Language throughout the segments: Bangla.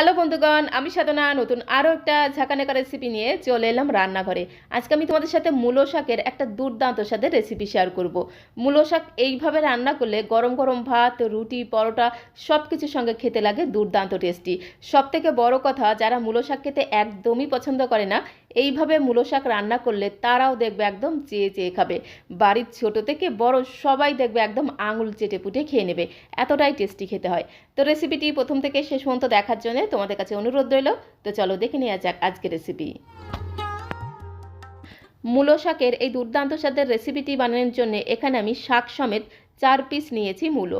হ্যালো বন্ধুগণ, আমি সাধনা। নতুন আরও একটা ঝাঁকানেকা রেসিপি নিয়ে চলে এলাম রান্নাঘরে। আজকে আমি তোমাদের সাথে মূলো শাকের একটা দুর্দান্ত সাথে রেসিপি শেয়ার করব। মূলো শাক এইভাবে রান্না করলে গরম গরম ভাত, রুটি, পরোটা সব কিছুর সঙ্গে খেতে লাগে দুর্দান্ত টেস্টি সব থেকে বড় কথা, যারা মূলো শাক খেতে একদমই পছন্দ করে না, এইভাবে মূলো শাক রান্না করলে তারাও দেখবে একদম চেয়ে চেয়ে খাবে। বাড়ির ছোট থেকে বড় সবাই দেখবে একদম আঙুল চেটে পুটে খেয়ে নেবে। এতটাই টেস্টি খেতে হয়। তো রেসিপিটি প্রথম থেকে শেষ পর্যন্ত দেখার জন্য তোমাদের কাছে অনুরোধ রইল। তো চলো দেখে নেওয়া যাক আজকের রেসিপি মূলো শাকের এই দুর্দান্ত স্বাদের রেসিপিটি বানানোর জন্য এখানে আমি শাক সমেত চার পিস নিয়েছি মূলো।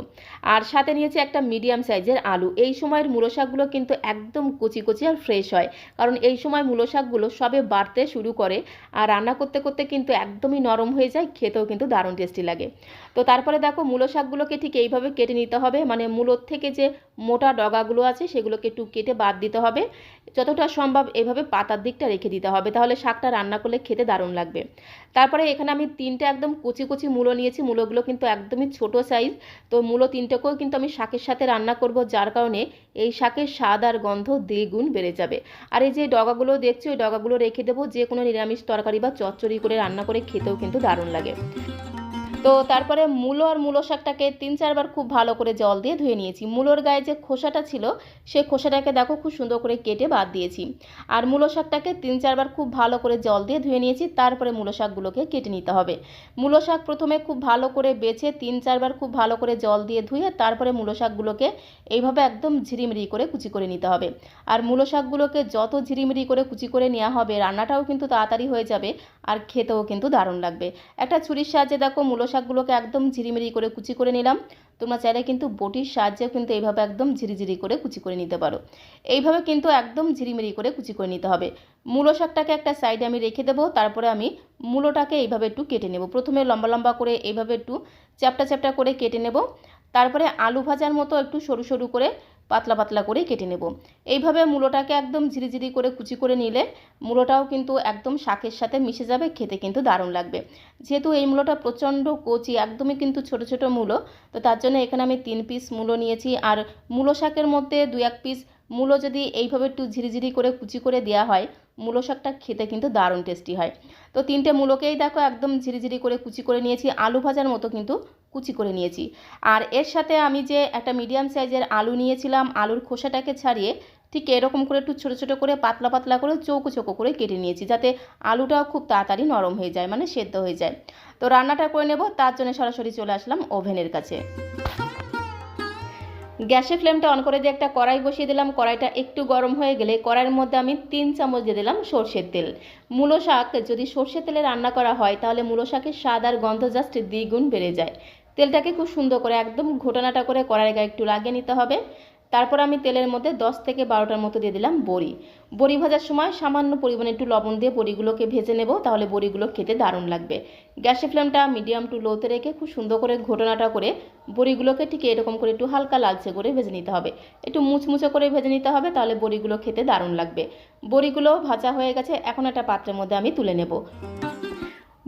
আর সাথে নিয়েছি একটা মিডিয়াম সাইজের আলু। এই সময়ের মূলো শাকগুলো কিন্তু একদম কচি কচি আর ফ্রেশ হয়। কারণ এই সময় মূলো শাকগুলো সবে বাড়তে শুরু করে আর রান্না করতে করতে কিন্তু একদমই নরম হয়ে যায়, খেতেও কিন্তু দারুণ টেস্টি লাগে। তো তারপরে দেখো মূলো শাকগুলোকে ঠিক এইভাবে কেটে নিতে হবে। মানে মূলোর থেকে যে মোটা ডগাগুলো আছে সেগুলোকে একটু কেটে বাদ দিতে হবে। যতটা সম্ভব এভাবে পাতার দিকটা রেখে দিতে হবে। তাহলে শাকটা রান্না করলে খেতে দারুণ লাগবে। তারপরে এখানে আমি তিনটে একদম কুচি কুচি মূলো নিয়েছি। মূলোগুলো কিন্তু একদমই ছোট সাইজ তো মূলো তিনটেকেও কিন্তু আমি শাকের সাথে রান্না করব, যার কারণে এই শাকের স্বাদ আর গন্ধ দ্বিগুণ বেড়ে যাবে। আর এই যে ডগাগুলো দেখছি, ওই ডগাগুলো রেখে দেবো। যে কোনো নিরামিষ তরকারি বা চচ্চড়ি করে রান্না করে খেতেও কিন্তু দারুণ লাগে। তো তারপরে মূলো আর মূলো শাকটাকে তিন চারবার খুব ভালো করে জল দিয়ে ধুয়ে নিয়েছি। মূলোর গায়ে যে খোসাটা ছিল সেই খোসাটাকে দেখো খুব সুন্দর করে কেটে বাদ দিয়েছি। আর মূলো শাকটাকে তিন চারবার খুব ভালো করে জল দিয়ে ধুয়ে নিয়েছি, তারপরে মূলো শাকগুলোকে কেটে নিতে হবে। মূলো শাক প্রথমে খুব ভালো করে বেছে তিন চারবার খুব ভালো করে জল দিয়ে ধুয়ে, তারপরে মূলো শাকগুলোকে এইভাবে একদম ঝিরিমিরি করে কুচি করে নিতে হবে। আর মূলো শাকগুলোকে যত ঝিরিমিরি করে কুচি করে নেওয়া হবে, রান্নাটাও কিন্তু তাড়াতাড়ি হয়ে যাবে, আর খেতেও কিন্তু দারুণ লাগবে। একটা ছুরির সাহায্যে দেখো মূলো শাকগুলোকে একদম ঝিরিমিরি করে কুচি করে নিলাম। তোমরা চাইলে কিন্তু বটির সাহায্যেও কিন্তু এইভাবে একদম ঝিরিঝিরি করে কুচি করে নিতে পারো। এইভাবে কিন্তু একদম ঝিরিমিরি করে কুচি করে নিতে হবে। মূলো শাকটাকে একটা সাইডে আমি রেখে দেবো, তারপরে আমি মূলোটাকে এইভাবে একটু কেটে নেব। প্রথমে লম্বা লম্বা করে এইভাবে একটু চ্যাপটা চ্যাপটা করে কেটে নেব। তারপরে আলু ভাজার মতো একটু সরু সরু করে পাতলা পাতলা করে কেটে নেব। এইভাবে মূলোটাকে একদম ঝিরিঝিরি করে কুচি করে নিলে মূলোটাও কিন্তু একদম শাকের সাথে মিশে যাবে, খেতে কিন্তু দারুণ লাগবে। যেহেতু এই মূলোটা প্রচণ্ড কচি, একদমই কিন্তু ছোট ছোট মূলো, তো তার জন্য এখানে আমি তিন পিস মূলো নিয়েছি। আর মূলো শাকের মধ্যে দু এক পিস মূলো যদি এইভাবে একটু ঝিরিঝিরি করে কুচি করে দেওয়া হয়, মূলো শাকটা খেতে কিন্তু দারুণ টেস্টি হয়। তো তিনটে মূলোকেই দেখো একদম ঝিরিঝিরি করে কুচি করে নিয়েছি। আলু ভাজার মতো কিন্তু কুচি করে নিয়েছি। আর এর সাথে আমি যে একটা মিডিয়াম সাইজের আলু নিয়েছিলাম, আলুর খোসাটাকে ছাড়িয়ে ঠিক এরকম করে একটু ছোটো ছোটো করে পাতলা পাতলা করে চৌকো চৌকো করে কেটে নিয়েছি, যাতে আলুটাও খুব তাড়াতাড়ি নরম হয়ে যায় মানে সেদ্ধ হয়ে যায়। তো রান্নাটা করে নেব, তার জন্য সরাসরি চলে আসলাম ওভেনের কাছে। গ্যাসের ফ্লেমটা অন করে দিয়ে একটা কড়াই বসিয়ে দিলাম, কড়াইটা একটু গরম হয়ে গেলে কড়াইয়ের মধ্যে আমি তিন চামচ দিয়ে দিলাম সর্ষের তেল। মূলো শাক যদি সর্ষের তেলে রান্না করা হয়, তাহলে মূলো শাকের স্বাদ আর গন্ধ জাস্ট দ্বিগুণ বেড়ে যায়। তেলটাকে খুব সুন্দর করে একদম ঘোটানাটা করে কড়াই গায়ে একটু লাগিয়ে নিতে হবে। তারপর আমি তেলের মধ্যে দশ থেকে বারোটার মতো দিয়ে দিলাম বড়ি। বড়ি ভাজার সময় সামান্য পরিমাণে একটু লবণ দিয়ে বড়িগুলোকে ভেজে নেব, তাহলে বড়িগুলো খেতে দারুণ লাগবে। গ্যাসের ফ্লেমটা মিডিয়াম টু লোতে রেখে খুব সুন্দর করে ঘটনাটা করে বড়িগুলোকে ঠিক এরকম করে একটু হালকা লালচে করে ভেজে নিতে হবে। একটু মুচমুচে করে ভেজে নিতে হবে, তাহলে বড়িগুলো খেতে দারুণ লাগবে। বড়িগুলো ভাজা হয়ে গেছে, এখন একটা পাত্রের মধ্যে আমি তুলে নেব।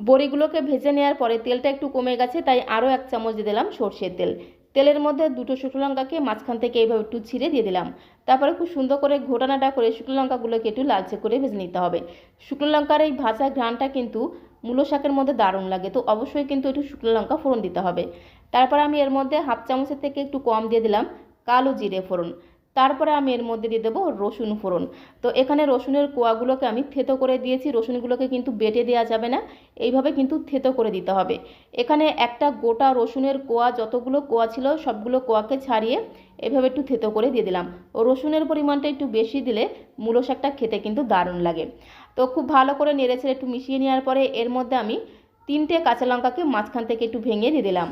বড়িগুলোকে ভেজে নেওয়ার পরে তেলটা একটু কমে গেছে, তাই আরও এক চামচ দিলাম সর্ষের তেল। তেলের মধ্যে দুটো শুকনো লঙ্কাকে মাঝখান থেকে এইভাবে একটু ছিঁড়ে দিয়ে দিলাম। তারপরে খুব সুন্দর করে ঘোটানাটা করে শুকনো লঙ্কাগুলোকে একটু লালচে করে ভেজে নিতে হবে। শুকনো লঙ্কার এই ভাজা ঘ্রানটা কিন্তু মূলো শাকের মধ্যে দারুণ লাগে, তো অবশ্যই কিন্তু একটু শুকনো লঙ্কা ফোড়ন দিতে হবে। তারপর আমি এর মধ্যে হাফ চামচের থেকে একটু কম দিয়ে দিলাম কালো জিরে ফোড়ন। তারপরে আমি এর মধ্যে দিয়ে দেবো রসুন ফোড়ন। তো এখানে রসুনের কোয়াগুলোকে আমি থেতো করে দিয়েছি, রসুনগুলোকে কিন্তু বেটে দেওয়া যাবে না, এইভাবে কিন্তু থেতো করে দিতে হবে। এখানে একটা গোটা রসুনের কোয়া, যতগুলো কোয়া ছিল সবগুলো কোয়াকে ছাড়িয়ে এভাবে একটু থেতো করে দিয়ে দিলাম। রসুনের পরিমাণটা একটু বেশি দিলে মূলো শাকটা খেতে কিন্তু দারুণ লাগে। তো খুব ভালো করে নেড়েছেড়ে একটু মিশিয়ে নেওয়ার পরে এর মধ্যে আমি তিনটে কাঁচা লঙ্কাকে মাঝখান থেকে একটু ভেঙে দিয়ে দিলাম।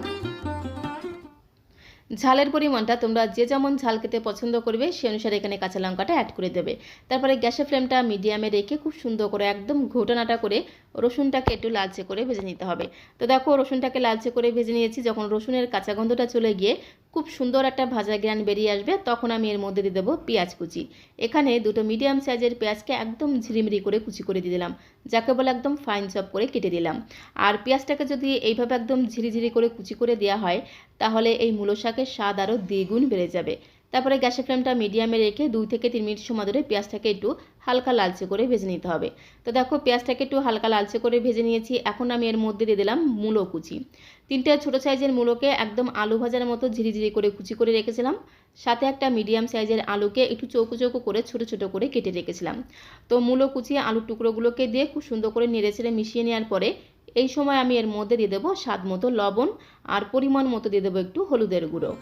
ঝালের পরিমাণটা তোমরা যে যেমন ঝাল খেতে পছন্দ করবে, সে অনুসারে এখানে কাঁচা লঙ্কাটা অ্যাড করে দেবে। তারপরে গ্যাসের ফ্লেমটা মিডিয়ামে রেখে খুব সুন্দর করে একদম ঘোটানাটা করে রসুনটাকে একটু লালচে করে ভেজে নিতে হবে। তো দেখো, রসুনটাকে লালচে করে ভেজে নিয়েছি। যখন রসুনের কাঁচা গন্ধটা চলে গিয়ে খুব সুন্দর একটা ভাজা জ্ঞান বেরিয়ে আসবে, তখন আমি এর মধ্যে দিয়ে দেবো পেঁয়াজ কুচি। এখানে দুটো মিডিয়াম সাইজের পেঁয়াজকে একদম ঝিরিমিরি করে কুচি করে দিয়ে দিলাম, যাকে বলে একদম ফাইন চপ করে কেটে দিলাম। আর পেঁয়াজটাকে যদি এইভাবে একদম ঝিরিঝিরি করে কুচি করে দেওয়া হয়, তাহলে এই মূলো শাকের স্বাদ আরও দ্বিগুণ বেড়ে যাবে। তারপরে গ্যাসের ফ্লেমটা মিডিয়ামে রেখে দুই থেকে তিন মিনিট সময় ধরে পেঁয়াজটাকে একটু হালকা লালচে করে ভেজে নিতে হবে। তো দেখো, পেঁয়াজটাকে একটু হালকা লালচে করে ভেজে নিয়েছি। এখন আমি এর মধ্যে দিয়ে দিলাম মূলো কুচি। তিনটে ছোটো সাইজের মূলোকে একদম আলু ভাজার মতো ঝিরিঝিরি করে কুচি করে রেখেছিলাম। সাথে একটা মিডিয়াম সাইজের আলুকে একটু চৌকো চৌকো করে ছোটো ছোটো করে কেটে রেখেছিলাম। তো মূলো কুচিয়ে আলুর টুকরোগুলোকে দিয়ে খুব সুন্দর করে নেড়ে ছেড়ে মিশিয়ে নেওয়ার পরে এই সময় আমি এর মধ্যে দিয়ে দেবো স্বাদ মতো লবণ আর পরিমাণ মতো দিয়ে দেবো একটু হলুদের গুঁড়ো।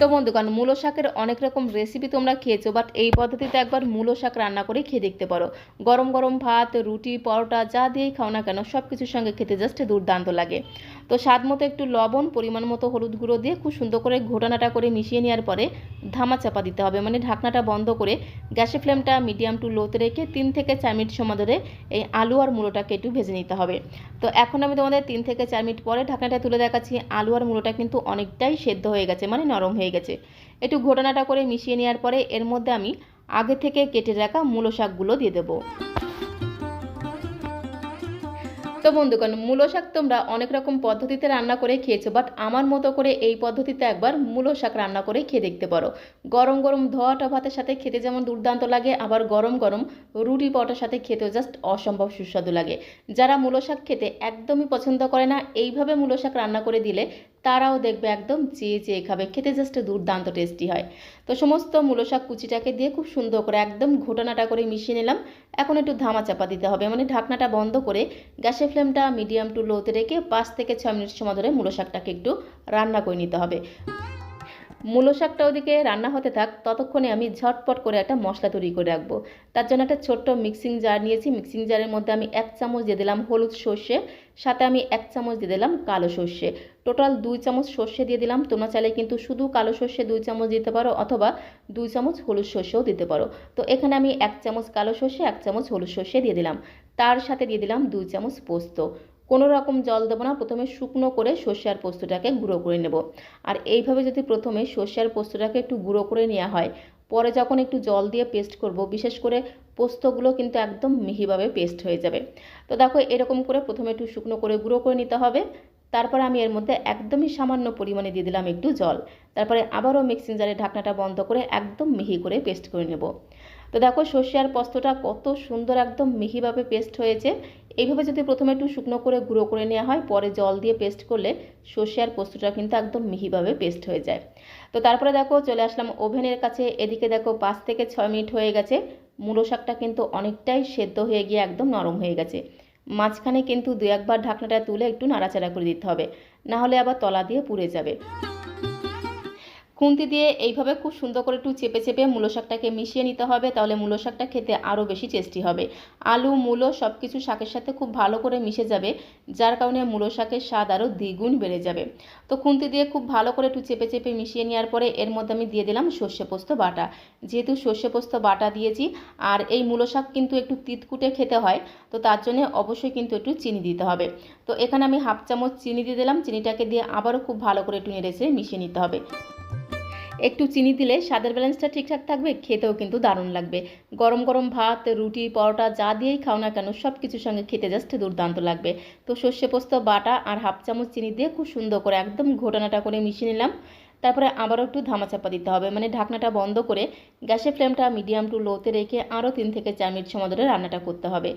তো বন্ধুগণ মূলো শাকের অনেক রকম রেসিপি তোমরা খেয়েছো বাট এই পদ্ধতিতে একবার মূলো শাক রান্না করে খেয়ে দেখতে পারো। গরম গরম ভাত, রুটি, পরোটা, যা দিয়েই খাও না কেন সব কিছুর সঙ্গে খেতে জাস্ট দুর্দান্ত লাগে। তো স্বাদ মতো একটু লবণ, পরিমাণ মতো হলুদ গুঁড়ো দিয়ে খুব সুন্দর করে ঘোটানাটা করে মিশিয়ে নেওয়ার পরে ধামা চাপা দিতে হবে মানে ঢাকনাটা বন্ধ করে গ্যাসের ফ্লেমটা মিডিয়াম টু লোতে রেখে তিন থেকে চার মিনিট সময় ধরে এই আলু আর মূলোটাকে একটু ভেজে নিতে হবে। তো এখন আমি তোমাদের তিন থেকে চার মিনিট পরে ঢাকনাটা তুলে দেখাচ্ছি, আলু আর মূলোটা কিন্তু অনেকটাই সেদ্ধ হয়ে গেছে মানে নরম হয়ে গেছে। একটু ঘোটানাটা করে মিশিয়ে নেওয়ার পরে এর মধ্যে আমি আগে থেকে কেটে রাখা মূলো শাকগুলো দিয়ে দেবো। তো বন্ধুগণ, মূলো শাক তোমরা অনেক রকম পদ্ধতিতে রান্না করে খেয়েছো বাট আমার মতো করে এই পদ্ধতিতে একবার মূলো শাক রান্না করে খেয়ে দেখতে পারো। গরম গরম ধোয়াটা ভাতের সাথে খেতে যেমন দুর্দান্ত লাগে, আবার গরম গরম রুটি পরোটার সাথে খেতেও জাস্ট অসম্ভব সুস্বাদু লাগে। যারা মূলো শাক খেতে একদমই পছন্দ করে না, এইভাবে মূলো শাক রান্না করে দিলে তারাও দেখবে একদম চেয়ে চেয়ে খাবে। খেতে জাস্ট দুর্দান্ত টেস্টি হয়। তো সমস্ত মূলো শাক কুচিটাকে দিয়ে খুব সুন্দর করে একদম ঘোটানাটা করে মিশিয়ে নিলাম। এখন একটু ধামা চাপা দিতে হবে। মানে ঢাকনাটা বন্ধ করে গ্যাসের ফ্লেমটা মিডিয়াম টু লোতে রেখে পাঁচ থেকে ছয় মিনিট সময় ধরে মূলো শাকটাকে একটু রান্না করে নিতে হবে। মূলো শাকটা ওদিকে রান্না হতে থাক, ততক্ষণে আমি ঝটপট করে একটা মশলা তৈরি করে রাখব। তার জন্য একটা ছোট্ট মিক্সিং জার নিয়েছি। মিক্সিং জারের মধ্যে আমি এক চামচ দিয়ে দিলাম হলুদ সর্ষে, সাথে আমি এক চামচ দিয়ে দিলাম কালো সর্ষে। টোটাল দুই চামচ সর্ষে দিয়ে দিলাম। তোমরা চাইলে কিন্তু শুধু কালো সর্ষে দুই চামচ দিতে পারো অথবা দুই চামচ হলুদ সর্ষেও দিতে পারো। তো এখানে আমি এক চামচ কালো সর্ষে, এক চামচ হলুদ সর্ষে দিয়ে দিলাম। তার সাথে দিয়ে দিলাম দুই চামচ পোস্ত। কোনো রকম জল দেবো না। প্রথমে শুকনো করে সর্ষে আর পোস্তটাকে গুঁড়ো করে নেব। আর এইভাবে যদি প্রথমে সর্ষে আর পোস্তটাকে একটু গুঁড়ো করে নেওয়া হয়, পরে যখন একটু জল দিয়ে পেস্ট করব, বিশেষ করে পোস্তগুলো কিন্তু একদম মিহিভাবে পেস্ট হয়ে যাবে। তো দেখো, এরকম করে প্রথমে একটু শুকনো করে গুঁড়ো করে নিতে হবে। তারপরে আমি এর মধ্যে একদমই সামান্য পরিমাণে দিয়ে দিলাম একটু জল। তারপরে আবারও মিক্সিং জারের ঢাকনাটা বন্ধ করে একদম মিহি করে পেস্ট করে নেব। তো দেখো সর্ষে আর পোস্তটা কত সুন্দর একদম মিহিভাবে পেস্ট হয়েছে। এইভাবে যদি প্রথমে একটু শুকনো করে গুঁড়ো করে নেওয়া হয়, পরে জল দিয়ে পেস্ট করলে সর্ষে আর পোস্তটা কিন্তু একদম মিহিভাবে পেস্ট হয়ে যায়। তো তারপরে দেখো চলে আসলাম ওভেনের কাছে। এদিকে দেখো পাঁচ থেকে ছয় মিনিট হয়ে গেছে। মূলো শাকটা কিন্তু অনেকটাই সেদ্ধ হয়ে গিয়ে একদম নরম হয়ে গেছে। মাঝখানে কিন্তু দু একবার ঢাকনাটা তুলে একটু নাড়াচাড়া করে দিতে হবে। না হলে আবার তলা দিয়ে পুড়ে যাবে। খুন্তি দিয়ে এইভাবে খুব সুন্দর করে একটু চেপে চেপে মূলো শাকটাকে মিশিয়ে নিতে হবে, তাহলে মূলো শাকটা খেতে আরও বেশি টেস্টি হবে। আলু, মূলো সব কিছু শাকের সাথে খুব ভালো করে মিশে যাবে, যার কারণে মূলো শাকের স্বাদ আরও দ্বিগুণ বেড়ে যাবে। তো খুন্তি দিয়ে খুব ভালো করে একটু চেপে চেপে মিশিয়ে নেওয়ার পরে এর মধ্যে আমি দিয়ে দিলাম সর্ষে পোস্ত বাটা। যেহেতু সর্ষে পোস্ত বাটা দিয়েছি, আর এই মূলো শাক কিন্তু একটু তিতকুটে খেতে হয়, তো তার জন্য অবশ্যই কিন্তু একটু চিনি দিতে হবে। তো এখানে আমি হাফ চামচ চিনি দিয়ে দিলাম, চিনিটাকে দিয়ে আবারও খুব ভালো করে একটু নেড়েছে মিশিয়ে নিতে হবে। একটু চিনি দিলে স্বাদের ব্যালেন্সটা ঠিকঠাক থাকবে, খেতেও কিন্তু দারুণ লাগবে। গরম গরম ভাত, রুটি, পরোটা যা দিয়েই খাও না কেন সব কিছুর সঙ্গে খেতে জাস্ট দুর্দান্ত লাগবে। তো সর্ষে পোস্ত, বাটা আর হাফ চামচ চিনি দিয়ে খুব সুন্দর করে একদম ঘোটানাটা করে মিশিয়ে নিলাম। তারপরে আবারও একটু ধামাচাপা দিতে হবে মানে ঢাকনাটা বন্ধ করে গ্যাসের ফ্লেমটা মিডিয়াম টু লোতে রেখে আরও তিন থেকে চার মিনিট সময় ধরে রান্নাটা করতে হবে।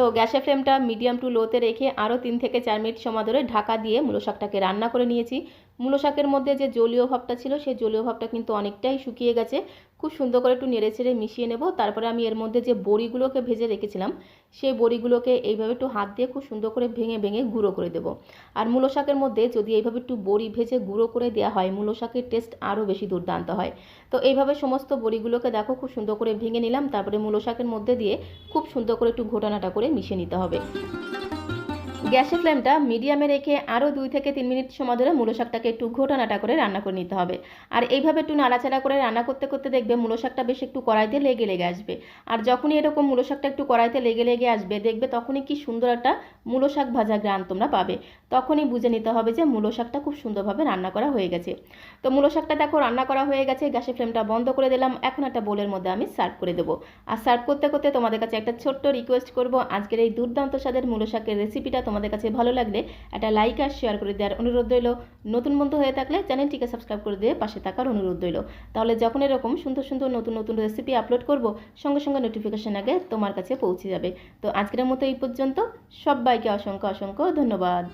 তো গ্যাসের ফ্লেমটা মিডিয়াম টু লোতে রেখে আরও তিন থেকে চার মিনিট সময় ধরে ঢাকা দিয়ে মূলো শাকটাকে রান্না করে নিয়েছি। মূলো শাকের মধ্যে যে জলীয় ভাবটা ছিল, সেই জলীয় ভাবটা কিন্তু অনেকটাই শুকিয়ে গেছে। খুব সুন্দর করে একটু নেড়ে ছেড়ে মিশিয়ে নেব। তারপরে আমি এর মধ্যে যে বড়িগুলোকে ভেজে রেখেছিলাম, সেই বড়িগুলোকে এইভাবে একটু হাত দিয়ে খুব সুন্দর করে ভেঙে ভেঙে গুঁড়ো করে দেবো। আর মূলো শাকের মধ্যে যদি এইভাবে একটু বড়ি ভেজে গুঁড়ো করে দেওয়া হয়, মূলো শাকের টেস্ট আরও বেশি দুর্দান্ত হয়। তো এইভাবে সমস্ত বড়িগুলোকে দেখো, খুব সুন্দর করে ভেঙে নিলাম। তারপরে মূলো শাকের মধ্যে দিয়ে খুব সুন্দর করে একটু ঘোটানাটা করে মিশিয়ে নিতে হবে। গ্যাসের ফ্লেমটা মিডিয়ামে রেখে আরও দুই থেকে তিন মিনিট সময় ধরে মূলো শাকটাকে একটু ঘোটানাটা করে রান্না করে নিতে হবে। আর এইভাবে একটু নাড়াচাড়া করে রান্না করতে করতে দেখবে মূলো শাকটা বেশ একটু কড়াইতে লেগে লেগে আসবে। আর যখনই এরকম মূলো শাকটা একটু কড়াইতে লেগে লেগে আসবে, দেখবে তখনই কি সুন্দর একটা মূলো শাক ভাজা গ্রান তোমরা পাবে। তখনই বুঝে নিতে হবে যে মূলো শাকটা খুব সুন্দরভাবে রান্না করা হয়ে গেছে। তো মূলো শাকটা দেখো রান্না করা হয়ে গেছে, গ্যাসের ফ্লেমটা বন্ধ করে দিলাম। এখন একটা বোলের মধ্যে আমি সার্ভ করে দেবো। আর সার্ভ করতে করতে তোমাদের কাছে একটা ছোট্ট রিকোয়েস্ট করব, আজকের এই দুর্দান্ত স্বাদের মূলো শাকের রেসিপিটা তোমাদের কাছে ভালো লাগলে একটা লাইক আর শেয়ার করে দেওয়ার অনুরোধ রইল। নতুন বন্ধু হয়ে থাকলে চ্যানেলটিকে সাবস্ক্রাইব করে দিয়ে পাশে থাকার অনুরোধ রইল। তাহলে যখন এরকম সুন্দর সুন্দর নতুন নতুন রেসিপি আপলোড করব, সঙ্গে সঙ্গে নোটিফিকেশান আগে তোমার কাছে পৌঁছে যাবে। তো আজকের মতো এই পর্যন্ত। সবাইকে অসংখ্য অসংখ্য ধন্যবাদ।